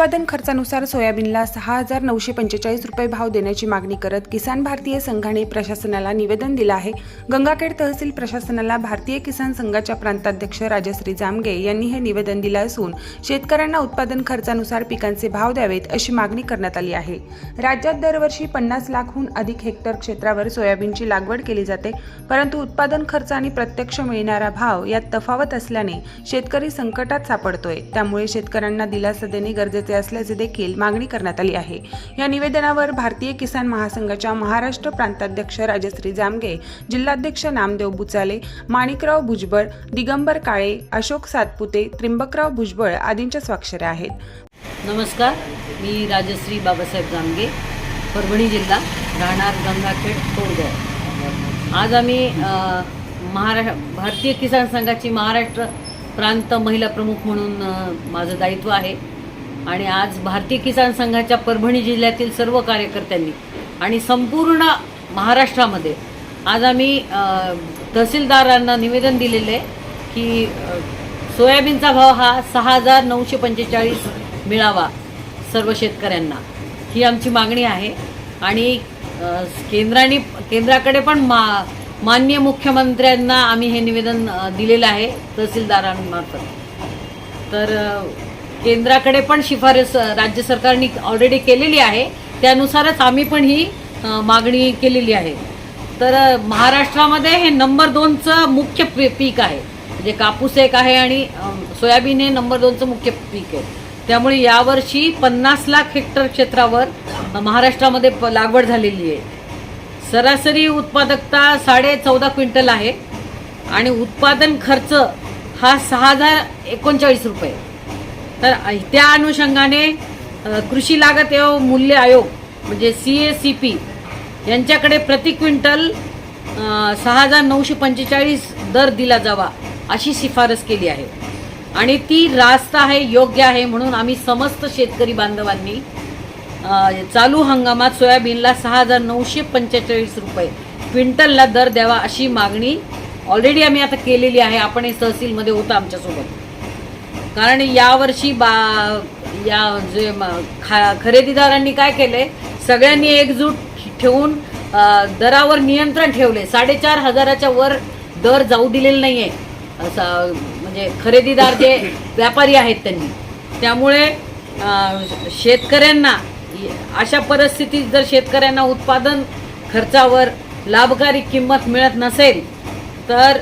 उत्पादन खर्चानुसार सोयाबीनला सहा हजार नऊशे पंचेचाळीस रुपये भाव देण्याची मागणी करत किसान भारतीय संघाने प्रशासनाला निवेदन दिलं आहे. गंगाखेड तहसील प्रशासनाला भारतीय किसान संघाच्या प्रांताध्यक्ष राजश्री जामगे यांनी हे निवेदन दिलं असून शेतकऱ्यांना उत्पादन खर्चानुसार पिकांचे भाव द्यावेत अशी मागणी करण्यात आली आहे. राज्यात दरवर्षी पन्नास लाखहून अधिक हेक्टर क्षेत्रावर सोयाबीनची लागवड केली जाते परंतु उत्पादन खर्च आणि प्रत्यक्ष मिळणारा भाव यात तफावत असल्याने शेतकरी संकटात सापडतोय. त्यामुळे शेतकऱ्यांना दिलासा देणे गरजेचे असल्याचे देखील मागणी करण्यात आली आहे. या निवेदनावर भारतीय किसान महासंघाच्या महाराष्ट्र प्रांताध्यक्ष राजश्री जामगे जिल्हाध्यक्ष नामदेव बुचाले माणिकराव भुजबळ दिगंबर काळे अशोक सातपुते त्रिंबकराव भुजबळ आदींच्या स्वाक्षऱ्या आहेत. नमस्कार मी राजश्री बाबासाहेब जामगे परभणी जिल्हा राहणार गंगाखेड कोरगाव आज आम्ही महारा भारतीय किसान संघाची महाराष्ट्र प्रांत महिला प्रमुख म्हणून माझं दायित्व आहे. आणि आज भारतीय किसान संघाच्या परभणी जिल्ह्यातील सर्व कार्यकर्त्यांनी आणि संपूर्ण महाराष्ट्रामध्ये आज आम्ही तहसीलदारांना निवेदन दिलेले की सोयाबीनचा भाव हा सहा हजार नऊशे पंचेचाळीस मिळावा सर्व शेतकऱ्यांना. ही आमची मागणी आहे. आणि केंद्राने केंद्राकडे पण मा मान्य मुख्यमंत्र्यांना आम्ही हे निवेदन दिलेलं आहे तहसीलदारांमार्फत. तर केंद्राकडे पण शिफारस राज्य सरकारने ऑलरेडी केलेली आहे. त्यानुसारच आम्ही पण ही मागणी केलेली आहे. तर महाराष्ट्रामध्ये हे नंबर दोनचं मुख्य पीक आहे. म्हणजे कापूस एक आहे आणि सोयाबीन हे नंबर दोनचं मुख्य पीक आहे. त्यामुळे यावर्षी पन्नास लाख हेक्टर क्षेत्रावर महाराष्ट्रामध्ये प- लागवड झालेली आहे. सरासरी उत्पादकता साडे चौदा क्विंटल आहे. आणि उत्पादन खर्च हा सहा हजार एकोणचाळीस रुपये. तर त्या अनुषंगाने कृषी लागत एव मूल्य आयोग म्हणजे सी ए सी पी यांच्याकडे प्रति क्विंटल सहा हजार नऊशे पंचेचाळीस दर दिला जावा अशी शिफारस केली आहे. आणि ती रास्त आहे योग्य आहे म्हणून आम्ही समस्त शेतकरी बांधवांनी चालू हंगामात सोयाबीनला सहा हजार नऊशे पंचेचाळीस रुपये क्विंटलला दर द्यावा अशी मागणी ऑलरेडी आम्ही आता केलेली आहे. आपण हे तहसीलमध्ये होतं आमच्यासोबत. कारण यावर्षी बा या जे खा खरेदीदारांनी काय केले सगळ्यांनी एकजूट ठेवून दरावर नियंत्रण ठेवले साडेचार हजाराच्या वर दर जाऊ दिलेला आहे असं म्हणजे खरेदीदार जे व्यापारी आहेत त्यांनी. त्यामुळे शेतकऱ्यांना अशा परिस्थितीत जर शेतकऱ्यांना उत्पादन खर्चावर लाभकारी किंमत मिळत नसेल तर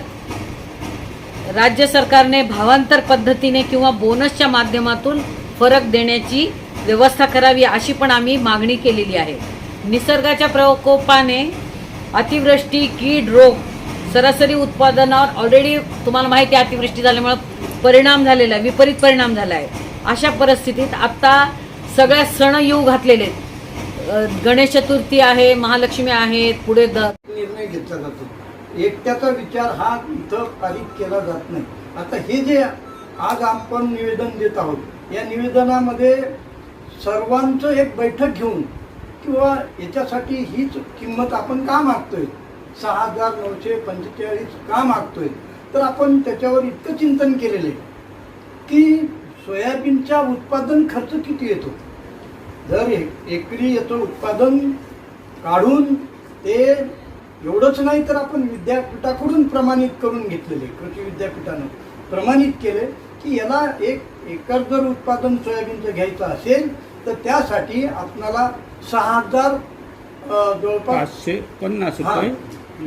राज्य सरकारने भावांतर पद्धतीने किंवा बोनसच्या माध्यमातून फरक देण्याची व्यवस्था करावी अशी पण आम्ही मागणी केलेली आहे. निसर्गाच्या प्रकोपाने अतिवृष्टी कीड रोग सरासरी उत्पादनावर ऑलरेडी तुम्हाला माहिती आहे अतिवृष्टी झाल्यामुळं परिणाम झालेला आहे विपरीत परिणाम झाला आहे. अशा परिस्थितीत आत्ता सगळ्या सण येऊ घातलेले आहेत. गणेश चतुर्थी आहे महालक्ष्मी आहेत पुढे द निर्णय घेतला जातो. एकट्याचा विचार हा इथं काही केला जात नाही. आता हे जे आज आपण निवेदन देत आहोत या निवेदनामध्ये सर्वांचं एक बैठक घेऊन किंवा याच्यासाठी हीच किंमत आपण का मागतोय? सहा हजार नऊशे पंचेचाळीस का मागतोय? तर आपण त्याच्यावर इतकं चिंतन केलेलं आहे की सोयाबीनचा उत्पादन खर्च किती येतो? जर एकरी याचं उत्पादन काढून ते एवढंच नाही तर आपण विद्यापीठाकडून प्रमाणित करून घेतलेले कृषी विद्यापीठानं प्रमाणित केले की याला एक एकर जर उत्पादन सोयाबीनचं घ्यायचं असेल तर त्यासाठी आपणाला सहा हजार जवळपास पाचशे पन्नास रुपये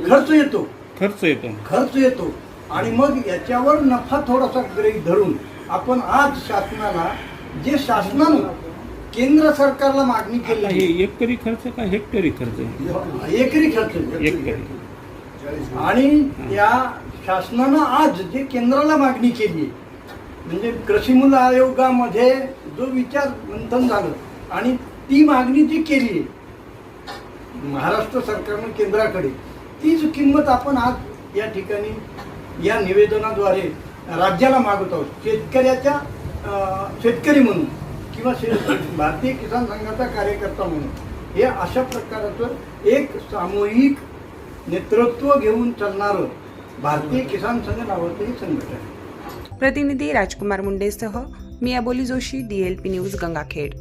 खर्च येतो. खर्च येतो. खर्च येतो. आणि मग याच्यावर नफा थोडासा गृहीत धरून आपण आज शासनाला जे शासनानं केंद्र सरकारला मागणी केली हे एकरी खर्च का हेक्टरी खर्च आहे? एकरी खर्च एकरी आणि त्या शासनानं आज जे केंद्राला मागणी केली म्हणजे कृषी मूल आयोगामध्ये जो विचार मंथन झालं आणि ती मागणी जी केली आहे महाराष्ट्र सरकारनं केंद्राकडे तीच किंमत आपण आज या ठिकाणी या निवेदनाद्वारे राज्याला मागत आहोत. शेतकऱ्याच्या अं, शेतकरी म्हणून. किंवा भारतीय किसान संघाचा कार्यकर्ता म्हणून. हे अशा प्रकारचं एक सामूहिक नेतृत्व घेऊन चालणारं भारतीय किसान संघ नावाचं हे संघटन प्रतिनिधी राजकुमार मुंडेसह मी Aboli Joshi D L P news Gangakhed.